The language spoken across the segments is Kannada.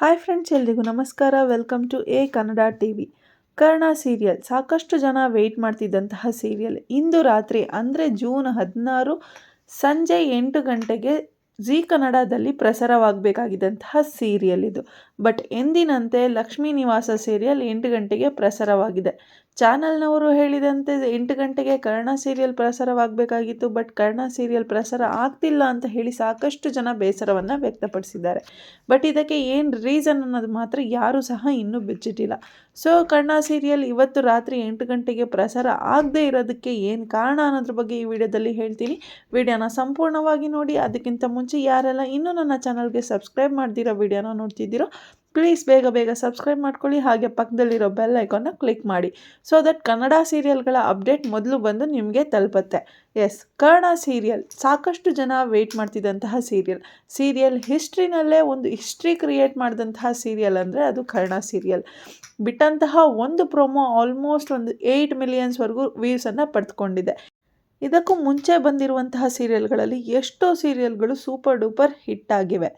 ಹಾಯ್ ಫ್ರೆಂಡ್ಸ್, ಎಲ್ರಿಗೂ ನಮಸ್ಕಾರ. Welcome to a Kannada T V Karna serial. ಸಾಕಷ್ಟು ಜನ ವೆಯ್ಟ್ ಮಾಡ್ತಿದ್ದಂತಹ ಸೀರಿಯಲ್. ಇಂದು ರಾತ್ರಿ, ಅಂದರೆ ಜೂನ್ ಹದಿನಾರು ಸಂಜೆ ಎಂಟು ಗಂಟೆಗೆ ಜಿ ಕನ್ನಡದಲ್ಲಿ ಪ್ರಸಾರವಾಗಬೇಕಾಗಿದ್ದಂತಹ ಸೀರಿಯಲ್ ಇದು. ಬಟ್ ಎಂದಿನಂತೆ ಲಕ್ಷ್ಮೀ ನಿವಾಸ ಸೀರಿಯಲ್ ಎಂಟು ಗಂಟೆಗೆ ಪ್ರಸಾರವಾಗಿದೆ. ಚಾನಲ್ನವರು ಹೇಳಿದಂತೆ ಎಂಟು ಗಂಟೆಗೆ ಕರ್ಣ ಸೀರಿಯಲ್ ಪ್ರಸಾರವಾಗಬೇಕಾಗಿತ್ತು, ಬಟ್ ಕರ್ಣ ಸೀರಿಯಲ್ ಪ್ರಸಾರ ಆಗ್ತಿಲ್ಲ ಅಂತ ಹೇಳಿ ಸಾಕಷ್ಟು ಜನ ಬೇಸರವನ್ನು ವ್ಯಕ್ತಪಡಿಸಿದ್ದಾರೆ. ಬಟ್ ಇದಕ್ಕೆ ಏನು ರೀಸನ್ ಅನ್ನೋದು ಮಾತ್ರ ಯಾರೂ ಸಹ ಇನ್ನೂ ಬಿಚ್ಚಿಟ್ಟಿಲ್ಲ. ಸೊ, ಕರ್ಣ ಸೀರಿಯಲ್ ಇವತ್ತು ರಾತ್ರಿ ಎಂಟು ಗಂಟೆಗೆ ಪ್ರಸಾರ ಆಗದೇ ಇರೋದಕ್ಕೆ ಏನು ಕಾರಣ ಅನ್ನೋದ್ರ ಬಗ್ಗೆ ಈ ವಿಡಿಯೋದಲ್ಲಿ ಹೇಳ್ತೀನಿ. ವಿಡಿಯೋನ ಸಂಪೂರ್ಣವಾಗಿ ನೋಡಿ, ಅದಕ್ಕಿಂತ ಮುಂಚೆ ಯಾರೆಲ್ಲ ಇನ್ನೂ ನನ್ನ ಚಾನಲ್ಗೆ ಸಬ್ಸ್ಕ್ರೈಬ್ ಮಾಡ್ದಿರೋ ವಿಡಿಯೋನ ನೋಡ್ತಿದ್ದೀರೋ ಪ್ಲೀಸ್ ಬೇಗ ಬೇಗ ಸಬ್ಸ್ಕ್ರೈಬ್ ಮಾಡ್ಕೊಳ್ಳಿ. ಹಾಗೆ ಪಕ್ಕದಲ್ಲಿರೋ ಬೆಲ್ ಐಕಾನ್ನ ಕ್ಲಿಕ್ ಮಾಡಿ. ಸೊ ದಟ್ ಕನ್ನಡ ಸೀರಿಯಲ್ಗಳ ಅಪ್ಡೇಟ್ ಮೊದಲು ಬಂದು ನಿಮಗೆ ತಲುಪತ್ತೆ. ಎಸ್ ಕನ್ನಡ ಸೀರಿಯಲ್ ಸಾಕಷ್ಟು ಜನ ವೆಯ್ಟ್ ಮಾಡ್ತಿದ್ದಂತಹ ಸೀರಿಯಲ್ ಸೀರಿಯಲ್ ಹಿಸ್ಟ್ರಿನಲ್ಲೇ ಒಂದು ಹಿಸ್ಟ್ರಿ ಕ್ರಿಯೇಟ್ ಮಾಡಿದಂತಹ ಸೀರಿಯಲ್ ಅಂದರೆ ಅದು ಕನ್ನಡ ಸೀರಿಯಲ್ ಬಿಟ್ಟಂತಹ ಒಂದು ಪ್ರೊಮೋ ಆಲ್ಮೋಸ್ಟ್ ಒಂದು ಏಯ್ಟ್ ಮಿಲಿಯನ್ಸ್ವರೆಗೂ ವ್ಯೂಸನ್ನು ಪಡೆದುಕೊಂಡಿದೆ ಇದಕ್ಕೂ ಮುಂಚೆ ಬಂದಿರುವಂತಹ ಸೀರಿಯಲ್ಗಳಲ್ಲಿ ಎಷ್ಟೋ ಸೀರಿಯಲ್ಗಳು ಸೂಪರ್ ಡೂಪರ್ ಹಿಟ್ ಆಗಿವೆ.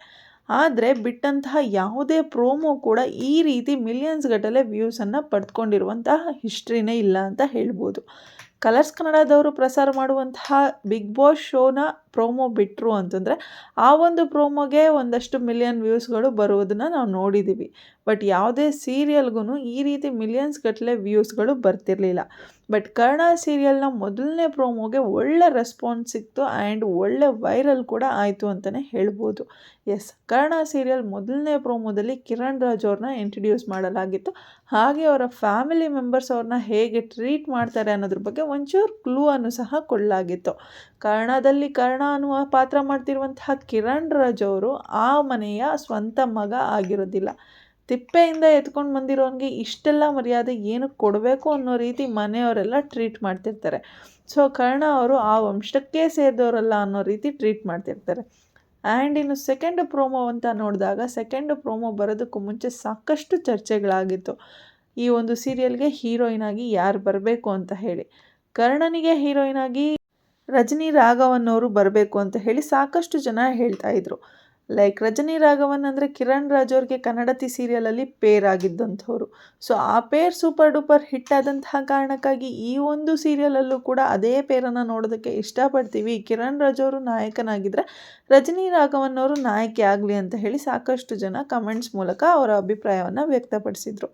ಆದರೆ ಬಿಟ್ಟಂತಹ ಯಾವುದೇ ಪ್ರೋಮೋ ಕೂಡ ಈ ರೀತಿ ಮಿಲಿಯನ್ಸ್ ಗಟ್ಟಲೆ ವ್ಯೂಸನ್ನು ಪಡೆದುಕೊಂಡಿರುವಂತಹ ಹಿಸ್ಟ್ರಿನೇ ಇಲ್ಲ ಅಂತ ಹೇಳ್ಬೋದು. ಕಲರ್ಸ್ ಕನ್ನಡದವರು ಪ್ರಸಾರ ಮಾಡುವಂತಹ ಬಿಗ್ ಬಾಸ್ ಶೋನ ಪ್ರೋಮೋ ಬಿಟ್ಟರು ಅಂತಂದರೆ ಆ ಒಂದು ಪ್ರೋಮೋಗೆ ಒಂದಷ್ಟು ಮಿಲಿಯನ್ ವ್ಯೂಸ್ಗಳು ಬರುವುದನ್ನು ನಾವು ನೋಡಿದ್ದೀವಿ ಬಟ್ ಯಾವುದೇ ಸೀರಿಯಲ್ಗೂ ಈ ರೀತಿ ಮಿಲಿಯನ್ಸ್ ಗಟ್ಟಲೆ ವ್ಯೂಸ್ಗಳು ಬರ್ತಿರಲಿಲ್ಲ. ಬಟ್ ಕರ್ಣ ಸೀರಿಯಲ್ನ ಮೊದಲನೇ ಪ್ರೋಮೋಗೆ ಒಳ್ಳೆ ರೆಸ್ಪಾನ್ಸ್ ಸಿಕ್ತು ಆ್ಯಂಡ್ ಒಳ್ಳೆ ವೈರಲ್ ಕೂಡ ಆಯಿತು ಅಂತಲೇ ಹೇಳ್ಬೋದು. ಎಸ್ ಕರ್ಣ ಸೀರಿಯಲ್ ಮೊದಲನೇ ಪ್ರೋಮೋದಲ್ಲಿ ಕಿರಣ್ ರಾಜ್ ಅವ್ರನ್ನ ಇಂಟ್ರಡ್ಯೂಸ್ ಮಾಡಲಾಗಿತ್ತು. ಹಾಗೆ ಅವರ ಫ್ಯಾಮಿಲಿ ಮೆಂಬರ್ಸ್ ಅವ್ರನ್ನ ಹೇಗೆ ಟ್ರೀಟ್ ಮಾಡ್ತಾರೆ ಅನ್ನೋದ್ರ ಬಗ್ಗೆ ಒಂಚೂರು ಕ್ಲೂ ಅನ್ನು ಸಹ ಕೊಡಲಾಗಿತ್ತು. ಕರ್ಣದಲ್ಲಿ ಕರ್ಣ ಅನ್ನುವ ಪಾತ್ರ ಮಾಡ್ತಿರುವಂತಹ ಕಿರಣ್ ರಾಜ್ ಅವರು ಆ ಮನೆಯ ಸ್ವಂತ ಮಗ ಆಗಿರೋದಿಲ್ಲ. ತಿಪ್ಪೆಯಿಂದ ಎತ್ಕೊಂಡು ಬಂದಿರೋನಿಗೆ ಇಷ್ಟೆಲ್ಲ ಮರ್ಯಾದೆ ಏನು ಕೊಡಬೇಕು ಅನ್ನೋ ರೀತಿ ಮನೆಯವರೆಲ್ಲ ಟ್ರೀಟ್ ಮಾಡ್ತಿರ್ತಾರೆ. ಸೊ ಕರ್ಣ ಅವರು ಆ ವಂಶಕ್ಕೆ ಸೇರಿದವರಲ್ಲ ಅನ್ನೋ ರೀತಿ ಟ್ರೀಟ್ ಮಾಡ್ತಿರ್ತಾರೆ. ಆ್ಯಂಡ್ ಇನ್ನು ಸೆಕೆಂಡ್ ಪ್ರೋಮೋ ಅಂತ ನೋಡಿದಾಗ ಸೆಕೆಂಡ್ ಪ್ರೋಮೋ ಬರೋದಕ್ಕೂ ಮುಂಚೆ ಸಾಕಷ್ಟು ಚರ್ಚೆಗಳಾಗಿತ್ತು. ಈ ಒಂದು ಸೀರಿಯಲ್ಗೆ ಹೀರೋಯಿನ್ ಆಗಿ ಯಾರು ಬರಬೇಕು ಅಂತ ಹೇಳಿ. ಕರ್ಣನಿಗೆ ಹೀರೋಯಿನ್ ಆಗಿ ರಜನಿ ರಾಘವನ್ ಅವರು ಬರಬೇಕು ಅಂತ ಹೇಳಿ ಸಾಕಷ್ಟು ಜನ ಹೇಳ್ತಾ ಇದ್ರು. ಲೈಕ್ ರಜನಿ ರಾಘವನ್ ಅಂದರೆ ಕಿರಣ್ ರಾಜ್ ಅವ್ರಿಗೆ ಕನ್ನಡತಿ ಸೀರಿಯಲಲ್ಲಿ ಪೇರ್ ಆಗಿದ್ದಂಥವ್ರು. ಸೊ ಆ ಪೇರ್ ಸೂಪರ್ ಡೂಪರ್ ಹಿಟ್ ಆದಂತಹ ಕಾರಣಕ್ಕಾಗಿ ಈ ಒಂದು ಸೀರಿಯಲಲ್ಲೂ ಕೂಡ ಅದೇ ಪೇರನ್ನು ನೋಡೋದಕ್ಕೆ ಇಷ್ಟಪಡ್ತೀವಿ. ಕಿರಣ್ ರಾಜ್ ಅವರು ನಾಯಕನಾಗಿದ್ದರೆ ರಜನಿ ರಾಘವನ್ ಅವರು ನಾಯಕಿ ಆಗಲಿ ಅಂತ ಹೇಳಿ ಸಾಕಷ್ಟು ಜನ ಕಮೆಂಟ್ಸ್ ಮೂಲಕ ಅವರ ಅಭಿಪ್ರಾಯವನ್ನು ವ್ಯಕ್ತಪಡಿಸಿದರು.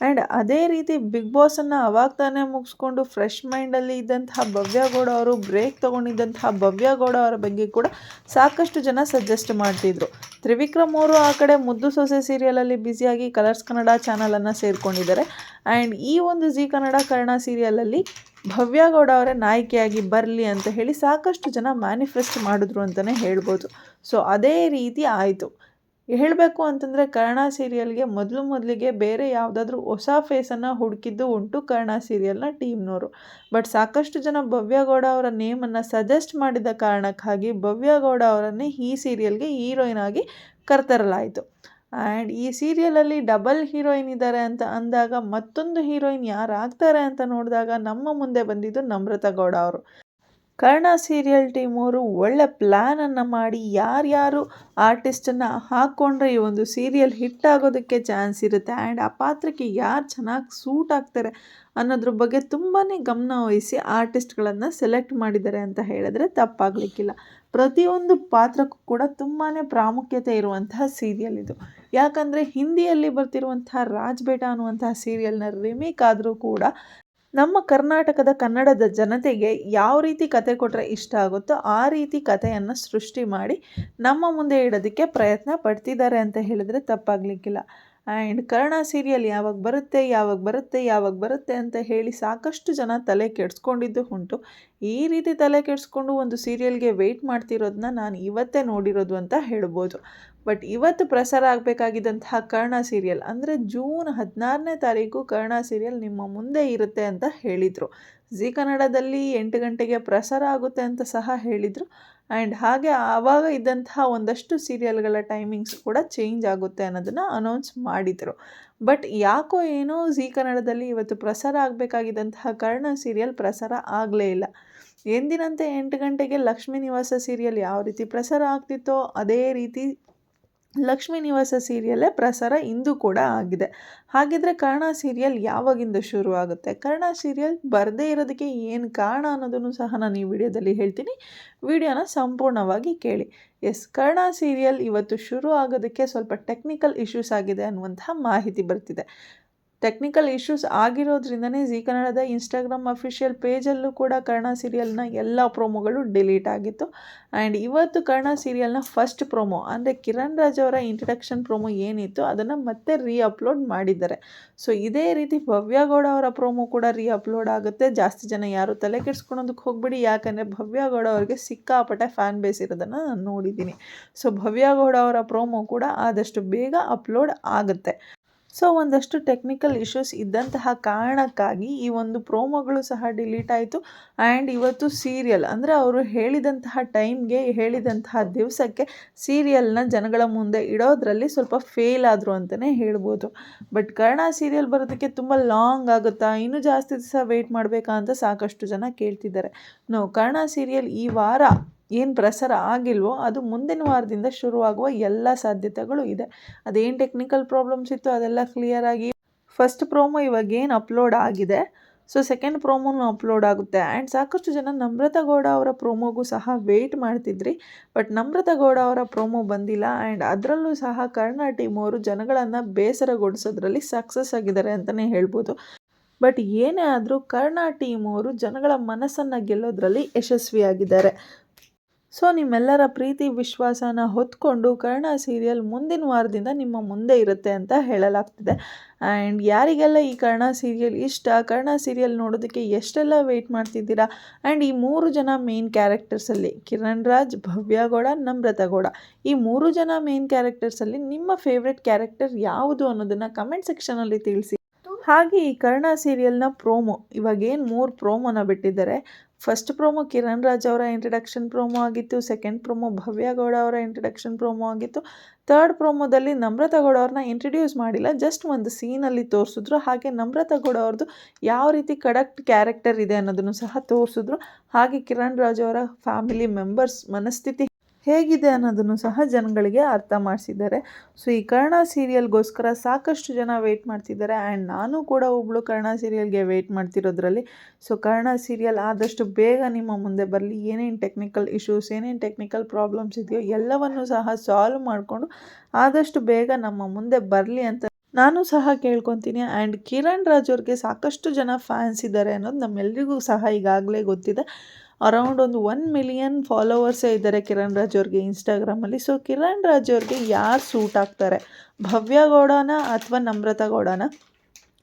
ಆ್ಯಂಡ್ ಅದೇ ರೀತಿ ಬಿಗ್ ಬಾಸನ್ನು ಅವಾಗ ತಾನೇ ಮುಗಿಸ್ಕೊಂಡು ಫ್ರೆಶ್ ಮೈಂಡಲ್ಲಿ ಇದ್ದಂತಹ ಭವ್ಯಗೌಡ ಅವರು ಬ್ರೇಕ್ ತೊಗೊಂಡಿದ್ದಂತಹ ಭವ್ಯಗೌಡ ಅವರ ಬಗ್ಗೆ ಕೂಡ ಸಾಕಷ್ಟು ಜನ ಸಜೆಸ್ಟ್ ಮಾಡ್ತಿದ್ರು. ತ್ರಿವಿಕ್ರಮ್ ಅವರು ಆ ಕಡೆ ಮುದ್ದು ಸೊಸೆ ಸೀರಿಯಲಲ್ಲಿ ಬ್ಯುಸಿಯಾಗಿ ಕಲರ್ಸ್ ಕನ್ನಡ ಚಾನಲನ್ನು ಸೇರಿಕೊಂಡಿದ್ದಾರೆ. ಆ್ಯಂಡ್ ಈ ಒಂದು ಜಿ ಕನ್ನಡ ಕರ್ಣ ಸೀರಿಯಲಲ್ಲಿ ಭವ್ಯಗೌಡ ಅವರೇ ನಾಯಕಿಯಾಗಿ ಬರಲಿ ಅಂತ ಹೇಳಿ ಸಾಕಷ್ಟು ಜನ ಮ್ಯಾನಿಫೆಸ್ಟ್ ಮಾಡಿದ್ರು ಅಂತಲೇ ಹೇಳ್ಬೋದು. ಸೊ ಅದೇ ರೀತಿ ಆಯಿತು. ಹೇಳಬೇಕು ಅಂತಂದರೆ ಕರ್ಣ ಸೀರಿಯಲ್ಗೆ ಮೊದಲು ಮೊದಲಿಗೆ ಬೇರೆ ಯಾವುದಾದ್ರೂ ಹೊಸ ಫೇಸನ್ನು ಹುಡುಕಿದ್ದು ಉಂಟು ಕರ್ಣ ಸೀರಿಯಲ್ನ ಟೀಮ್ನವರು ಬಟ್ ಸಾಕಷ್ಟು ಜನ ಭವ್ಯಗೌಡ ಅವರ ನೇಮನ್ನು ಸಜೆಸ್ಟ್ ಮಾಡಿದ ಕಾರಣಕ್ಕಾಗಿ ಭವ್ಯಗೌಡ ಅವರನ್ನೇ ಈ ಸೀರಿಯಲ್ಗೆ ಹೀರೋಯಿನ್ ಆಗಿ ಕರ್ತರಲಾಯಿತು. ಆ್ಯಂಡ್ ಈ ಸೀರಿಯಲಲ್ಲಿ ಡಬಲ್ ಹೀರೋಯಿನ್ ಇದ್ದಾರೆ ಅಂತ ಅಂದಾಗ ಮತ್ತೊಂದು ಹೀರೋಯಿನ್ ಯಾರಾಗ್ತಾರೆ ಅಂತ ನೋಡಿದಾಗ ನಮ್ಮ ಮುಂದೆ ಬಂದಿದ್ದು ನಮ್ರತಾ ಗೌಡ ಅವರು. ಕರ್ಣ ಸೀರಿಯಲ್ ಟೀಮವರು ಒಳ್ಳೆ ಪ್ಲ್ಯಾನನ್ನು ಮಾಡಿ ಯಾರ್ಯಾರು ಆರ್ಟಿಸ್ಟನ್ನು ಹಾಕ್ಕೊಂಡ್ರೆ ಈ ಒಂದು ಸೀರಿಯಲ್ ಹಿಟ್ ಆಗೋದಕ್ಕೆ ಚಾನ್ಸ್ ಇರುತ್ತೆ. ಆ್ಯಂಡ್ ಆ ಪಾತ್ರಕ್ಕೆ ಯಾರು ಚೆನ್ನಾಗಿ ಸೂಟ್ ಆಗ್ತಾರೆ ಅನ್ನೋದ್ರ ಬಗ್ಗೆ ತುಂಬಾ ಗಮನ ವಹಿಸಿ ಆರ್ಟಿಸ್ಟ್ಗಳನ್ನು ಸೆಲೆಕ್ಟ್ ಮಾಡಿದ್ದಾರೆ ಅಂತ ಹೇಳಿದ್ರೆ ತಪ್ಪಾಗಲಿಕ್ಕಿಲ್ಲ. ಪ್ರತಿಯೊಂದು ಪಾತ್ರಕ್ಕೂ ಕೂಡ ತುಂಬಾ ಪ್ರಾಮುಖ್ಯತೆ ಇರುವಂತಹ ಸೀರಿಯಲ್ ಇದು. ಯಾಕಂದರೆ ಹಿಂದಿಯಲ್ಲಿ ಬರ್ತಿರುವಂತಹ ರಾಜ್ಬೇಟ ಅನ್ನುವಂತಹ ಸೀರಿಯಲ್ನ ರಿಮೇಕ್ ಆದರೂ ಕೂಡ ನಮ್ಮ ಕರ್ನಾಟಕದ ಕನ್ನಡದ ಜನತೆಗೆ ಯಾವ ರೀತಿ ಕತೆ ಕೊಟ್ಟರೆ ಇಷ್ಟ ಆಗುತ್ತೋ ಆ ರೀತಿ ಕಥೆಯನ್ನು ಸೃಷ್ಟಿ ಮಾಡಿ ನಮ್ಮ ಮುಂದೆ ಇಡೋದಕ್ಕೆ ಪ್ರಯತ್ನ ಪಡ್ತಿದ್ದಾರೆ ಅಂತ ಹೇಳಿದ್ರೆ ತಪ್ಪಾಗಲಿಕ್ಕಿಲ್ಲ. ಆ್ಯಂಡ್ ಕರ್ಣ ಸೀರಿಯಲ್ ಯಾವಾಗ ಬರುತ್ತೆ ಯಾವಾಗ ಬರುತ್ತೆ ಯಾವಾಗ ಬರುತ್ತೆ ಅಂತ ಹೇಳಿ ಸಾಕಷ್ಟು ಜನ ತಲೆ ಕೆಡಿಸ್ಕೊಂಡಿದ್ದು ಉಂಟು. ಈ ರೀತಿ ತಲೆ ಕೆಡಿಸ್ಕೊಂಡು ಒಂದು ಸೀರಿಯಲ್ಗೆ ವೆಯ್ಟ್ ಮಾಡ್ತಿರೋದನ್ನ ನಾನು ಇವತ್ತೇ ನೋಡಿರೋದು ಅಂತ ಹೇಳ್ಬೋದು. ಬಟ್ ಇವತ್ತು ಪ್ರಸಾರ ಆಗಬೇಕಾಗಿದ್ದಂತಹ ಕರ್ಣ ಸೀರಿಯಲ್ ಅಂದರೆ ಜೂನ್ ಹದಿನಾರನೇ ತಾರೀಕು ಕರ್ಣ ಸೀರಿಯಲ್ ನಿಮ್ಮ ಮುಂದೆ ಇರುತ್ತೆ ಅಂತ ಹೇಳಿದರು. ಜಿ ಕನ್ನಡದಲ್ಲಿ ಎಂಟು ಗಂಟೆಗೆ ಪ್ರಸಾರ ಆಗುತ್ತೆ ಅಂತ ಸಹ ಹೇಳಿದರು. ಆ್ಯಂಡ್ ಹಾಗೆ ಆವಾಗ ಇದ್ದಂತಹ ಒಂದಷ್ಟು ಸೀರಿಯಲ್ಗಳ ಟೈಮಿಂಗ್ಸ್ ಕೂಡ ಚೇಂಜ್ ಆಗುತ್ತೆ ಅನ್ನೋದನ್ನು ಅನೌನ್ಸ್ ಮಾಡಿದರು. ಬಟ್ ಯಾಕೋ ಏನೋ ಜಿ ಕನ್ನಡದಲ್ಲಿ ಇವತ್ತು ಪ್ರಸಾರ ಆಗಬೇಕಾಗಿದ್ದಂತಹ ಕರ್ಣ ಸೀರಿಯಲ್ ಪ್ರಸಾರ ಆಗಲೇ ಇಲ್ಲ. ಎಂದಿನಂತೆ ಎಂಟು ಗಂಟೆಗೆ ಲಕ್ಷ್ಮೀ ನಿವಾಸ ಸೀರಿಯಲ್ ಯಾವ ರೀತಿ ಪ್ರಸಾರ ಆಗ್ತಿತ್ತೋ ಅದೇ ರೀತಿ ಲಕ್ಷ್ಮೀ ನಿವಾಸ ಸೀರಿಯಲ್ಲೇ ಪ್ರಸಾರ ಇಂದು ಕೂಡ ಆಗಿದೆ. ಹಾಗಿದ್ರೆ ಕರ್ಣ ಸೀರಿಯಲ್ ಯಾವಾಗಿಂದ ಶುರು ಆಗುತ್ತೆ? ಕರ್ಣ ಸೀರಿಯಲ್ ಬರದೇ ಇರೋದಕ್ಕೆ ಏನು ಕಾರಣ ಅನ್ನೋದನ್ನು ಸಹ ನಾನು ಈ ವಿಡಿಯೋದಲ್ಲಿ ಹೇಳ್ತೀನಿ. ವಿಡಿಯೋನ ಸಂಪೂರ್ಣವಾಗಿ ಕೇಳಿ. ಎಸ್, ಕರ್ಣ ಸೀರಿಯಲ್ ಇವತ್ತು ಶುರು ಆಗೋದಕ್ಕೆ ಸ್ವಲ್ಪ ಟೆಕ್ನಿಕಲ್ ಇಶ್ಯೂಸ್ ಆಗಿದೆ ಅನ್ನುವಂತಹ ಮಾಹಿತಿ ಬರ್ತಿದೆ. ಟೆಕ್ನಿಕಲ್ ಇಶ್ಯೂಸ್ ಆಗಿರೋದ್ರಿಂದನೇ ಜೀ ಕನ್ನಡದ ಇನ್ಸ್ಟಾಗ್ರಾಮ್ ಅಫಿಷಿಯಲ್ ಪೇಜಲ್ಲೂ ಕೂಡ ಕರ್ಣ ಸೀರಿಯಲ್ನ ಎಲ್ಲ ಪ್ರೋಮೋಗಳು ಡಿಲೀಟ್ ಆಗಿತ್ತು. ಆ್ಯಂಡ್ ಇವತ್ತು ಕರ್ಣ ಸೀರಿಯಲ್ನ ಫಸ್ಟ್ ಪ್ರೋಮೋ ಅಂದರೆ ಕಿರಣ್ ರಾಜ್ ಅವರ ಇಂಟ್ರಡಕ್ಷನ್ ಪ್ರೋಮೋ ಏನಿತ್ತು, ಅದನ್ನು ಮತ್ತೆ ರೀ ಅಪ್ಲೋಡ್ ಮಾಡಿದ್ದಾರೆ. ಸೊ ಇದೇ ರೀತಿ ಭವ್ಯಗೌಡ ಅವರ ಪ್ರೋಮೋ ಕೂಡ ರೀ ಅಪ್ಲೋಡ್ ಆಗುತ್ತೆ. ಜಾಸ್ತಿ ಜನ ಯಾರು ತಲೆ ಕೆಡ್ಸ್ಕೊಳೋದಕ್ಕೆ ಹೋಗ್ಬಿಡಿ, ಯಾಕಂದರೆ ಭವ್ಯಗೌಡ ಅವರಿಗೆ ಸಿಕ್ಕಾಪಟ್ಟೆ ಫ್ಯಾನ್ ಬೇಸ್ ಇರೋದನ್ನು ನಾನು ನೋಡಿದ್ದೀನಿ. ಸೊ ಭವ್ಯಗೌಡ ಅವರ ಪ್ರೋಮೋ ಕೂಡ ಆದಷ್ಟು ಬೇಗ ಅಪ್ಲೋಡ್ ಆಗುತ್ತೆ. ಸೊ ಒಂದಷ್ಟು ಟೆಕ್ನಿಕಲ್ ಇಶ್ಯೂಸ್ ಇದ್ದಂತಹ ಕಾರಣಕ್ಕಾಗಿ ಈ ಒಂದು ಪ್ರೋಮೋಗಳು ಸಹ ಡಿಲೀಟ್ ಆಯಿತು. ಆ್ಯಂಡ್ ಇವತ್ತು ಸೀರಿಯಲ್ ಅಂದರೆ ಅವರು ಹೇಳಿದಂತಹ ಟೈಮ್ಗೆ ಹೇಳಿದಂತಹ ದಿವಸಕ್ಕೆ ಸೀರಿಯಲ್ನ ಜನಗಳ ಮುಂದೆ ಇಡೋದ್ರಲ್ಲಿ ಸ್ವಲ್ಪ ಫೇಲ್ ಆದರು ಅಂತಲೇ ಹೇಳ್ಬೋದು. ಬಟ್ ಕರ್ಣ ಸೀರಿಯಲ್ ಬರೋದಕ್ಕೆ ತುಂಬ ಲಾಂಗ್ ಆಗುತ್ತಾ? ಇನ್ನೂ ಜಾಸ್ತಿ ದಿವಸ ವೆಯ್ಟ್ ಮಾಡಬೇಕಾ ಅಂತ ಸಾಕಷ್ಟು ಜನ ಕೇಳ್ತಿದ್ದಾರೆ. ನೋ ಕರ್ಣ ಸೀರಿಯಲ್ ಈ ವಾರ ಏನು ಪ್ರಸಾರ ಆಗಿಲ್ವೋ ಅದು ಮುಂದಿನ ವಾರದಿಂದ ಶುರುವಾಗುವ ಎಲ್ಲ ಸಾಧ್ಯತೆಗಳು ಇದೆ. ಅದೇನು ಟೆಕ್ನಿಕಲ್ ಪ್ರಾಬ್ಲಮ್ಸ್ ಇತ್ತು ಅದೆಲ್ಲ ಕ್ಲಿಯರ್ ಆಗಿ ಫಸ್ಟ್ ಪ್ರೋಮೋ ಇವಾಗ ಏನು ಅಪ್ಲೋಡ್ ಆಗಿದೆ? ಸೊ ಸೆಕೆಂಡ್ ಪ್ರೋಮೋನು ಅಪ್ಲೋಡ್ ಆಗುತ್ತೆ. ಆ್ಯಂಡ್ ಸಾಕಷ್ಟು ಜನ ನಮ್ರತಾ ಗೌಡ ಅವರ ಪ್ರೋಮೋಗೂ ಸಹ ವೆಯ್ಟ್ ಮಾಡ್ತಿದ್ರಿ. ಬಟ್ ನಮ್ರತಾ ಗೌಡ ಅವರ ಪ್ರೋಮೋ ಬಂದಿಲ್ಲ. ಆ್ಯಂಡ್ ಅದರಲ್ಲೂ ಸಹ ಕರ್ಣ ಟೀಮ್ ಅವರು ಜನಗಳನ್ನು ಬೇಸರಗೊಳಿಸೋದ್ರಲ್ಲಿ ಸಕ್ಸಸ್ ಆಗಿದ್ದಾರೆ ಅಂತಲೇ ಹೇಳ್ಬೋದು. ಬಟ್ ಏನೇ ಆದರೂ ಕರ್ಣ ಟೀಮ್ ಅವರು ಜನಗಳ ಮನಸ್ಸನ್ನು ಗೆಲ್ಲೋದ್ರಲ್ಲಿ ಯಶಸ್ವಿಯಾಗಿದ್ದಾರೆ. ಸೊ ನಿಮ್ಮೆಲ್ಲರ ಪ್ರೀತಿ, ವಿಶ್ವಾಸನ ಹೊತ್ಕೊಂಡು ಕರ್ಣ ಸೀರಿಯಲ್ ಮುಂದಿನ ವಾರದಿಂದ ನಿಮ್ಮ ಮುಂದೆ ಇರುತ್ತೆ ಅಂತ ಹೇಳಲಾಗ್ತಿದೆ. ಆ್ಯಂಡ್ ಯಾರಿಗೆಲ್ಲ ಈ ಕರ್ಣ ಸೀರಿಯಲ್ ಇಷ್ಟ, ಕರ್ಣ ಸೀರಿಯಲ್ ನೋಡೋದಕ್ಕೆ ಎಷ್ಟೆಲ್ಲ ವೆಯ್ಟ್ ಮಾಡ್ತಿದ್ದೀರಾ? ಆ್ಯಂಡ್ ಈ ಮೂರು ಜನ ಮೇನ್ ಕ್ಯಾರೆಕ್ಟರ್ಸಲ್ಲಿ ಕಿರಣ್ ರಾಜ್ ಭವ್ಯಗೌಡ ನಮ್ರತಗೌಡ ಈ ಮೂರು ಜನ ಮೇನ್ ಕ್ಯಾರೆಕ್ಟರ್ಸಲ್ಲಿ ನಿಮ್ಮ ಫೇವ್ರೆಟ್ ಕ್ಯಾರೆಕ್ಟರ್ ಯಾವುದು ಅನ್ನೋದನ್ನು ಕಮೆಂಟ್ ಸೆಕ್ಷನಲ್ಲಿ ತಿಳಿಸಿ. ಹಾಗೆ ಈ ಕರ್ಣ ಸೀರಿಯಲ್ನ ಪ್ರೋಮೋ ಇವಾಗೇನು ಮೂರು ಪ್ರೋಮೋನ ಬಿಟ್ಟಿದ್ದಾರೆ. ಫಸ್ಟ್ ಪ್ರೋಮೋ ಕಿರಣ್ ರಾಜ್ ಅವರ ಇಂಟ್ರಡಕ್ಷನ್ ಪ್ರೋಮೋ ಆಗಿತ್ತು. ಸೆಕೆಂಡ್ ಪ್ರೋಮೋ ಭವ್ಯ ಗೌಡ ಅವರ ಇಂಟ್ರಡಕ್ಷನ್ ಪ್ರೋಮೋ ಆಗಿತ್ತು. ಥರ್ಡ್ ಪ್ರೋಮೋದಲ್ಲಿ ನಮ್ರತಾ ಗೌಡ ಅವ್ರನ್ನ ಇಂಟ್ರಡ್ಯೂಸ್ ಮಾಡಿಲ್ಲ. ಜಸ್ಟ್ ಒಂದು ಸೀನಲ್ಲಿ ತೋರಿಸಿದ್ರು. ಹಾಗೆ ನಮ್ರತಾ ಗೌಡ ಅವ್ರದ್ದು ಯಾವ ರೀತಿ ಕಡಕ್ಟ್ ಕ್ಯಾರೆಕ್ಟರ್ ಇದೆ ಅನ್ನೋದನ್ನು ಸಹ ತೋರಿಸಿದ್ರು. ಹಾಗೆ ಕಿರಣ್ ರಾಜ್ ಅವರ ಫ್ಯಾಮಿಲಿ ಮೆಂಬರ್ಸ್ ಮನಸ್ಥಿತಿ ಹೇಗಿದೆ ಅನ್ನೋದನ್ನು ಸಹ ಜನಗಳಿಗೆ ಅರ್ಥ ಮಾಡಿಸಿದ್ದಾರೆ. ಸೊ ಈ ಕರ್ಣ ಸೀರಿಯಲ್ಗೋಸ್ಕರ ಸಾಕಷ್ಟು ಜನ ವೆಯ್ಟ್ ಮಾಡ್ತಿದ್ದಾರೆ ಆ್ಯಂಡ್ ನಾನು ಕೂಡ ಒಬ್ಬಳು ಕರ್ಣ ಸೀರಿಯಲ್ಗೆ ವೆಯ್ಟ್ ಮಾಡ್ತಿರೋದ್ರಲ್ಲಿ. ಸೊ ಕರ್ಣ ಸೀರಿಯಲ್ ಆದಷ್ಟು ಬೇಗ ನಿಮ್ಮ ಮುಂದೆ ಬರಲಿ. ಏನೇನು ಟೆಕ್ನಿಕಲ್ ಇಶ್ಯೂಸ್ ಏನೇನು ಟೆಕ್ನಿಕಲ್ ಪ್ರಾಬ್ಲಮ್ಸ್ ಇದೆಯೋ ಎಲ್ಲವನ್ನು ಸಹ ಸಾಲ್ವ್ ಮಾಡಿಕೊಂಡು ಆದಷ್ಟು ಬೇಗ ನಮ್ಮ ಮುಂದೆ ಬರಲಿ ಅಂತ ನಾನು ಸಹ ಕೇಳ್ಕೊತೀನಿ. ಆ್ಯಂಡ್ ಕಿರಣ್ ರಾಜ್ ಅವ್ರಿಗೆ ಸಾಕಷ್ಟು ಜನ ಫ್ಯಾನ್ಸ್ ಇದ್ದಾರೆ ಅನ್ನೋದು ನಮ್ಮೆಲ್ಲರಿಗೂ ಸಹ ಈಗಾಗಲೇ ಗೊತ್ತಿದೆ. ಅರೌಂಡ್ ಒಂದು ಒನ್ ಮಿಲಿಯನ್ ಫಾಲೋವರ್ಸೇ ಇದ್ದಾರೆ ಕಿರಣ್ ರಾಜ್ ಅವ್ರಿಗೆ ಇನ್ಸ್ಟಾಗ್ರಾಮಲ್ಲಿ ಸೊ ಕಿರಣ್ ರಾಜ್ ಅವ್ರಿಗೆ ಯಾರು ಸೂಟ್ ಆಗ್ತಾರೆ? ಭವ್ಯ ಗೌಡನ ಅಥವಾ ನಮ್ರತಾ ಗೌಡನ?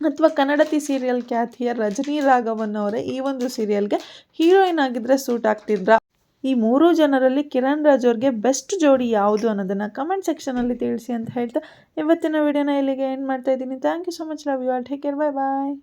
ಅಥವಾ ಕನ್ನಡತಿ ಸೀರಿಯಲ್ ಖ್ಯಾತಿಯ ರಜನಿ ರಾಘವನ್ ಅವರೇ ಈ ಒಂದು ಸೀರಿಯಲ್ಗೆ ಹೀರೋಯಿನ್ ಆಗಿದ್ದರೆ ಸೂಟ್ ಆಗ್ತಿದ್ರಾ? ಈ ಮೂರು ಜನರಲ್ಲಿ ಕಿರಣ್ ರಾಜ್ ಅವ್ರಿಗೆ ಬೆಸ್ಟ್ ಜೋಡಿ ಯಾವುದು ಅನ್ನೋದನ್ನು ಕಮೆಂಟ್ ಸೆಕ್ಷನಲ್ಲಿ ತಿಳಿಸಿ ಅಂತ ಹೇಳ್ತಾ ಇವತ್ತಿನ ವಿಡಿಯೋನ ಇಲ್ಲಿಗೆ ಏನು ಮಾಡ್ತಾ ಇದ್ದೀನಿ. Thank you so much love you all take care bye bye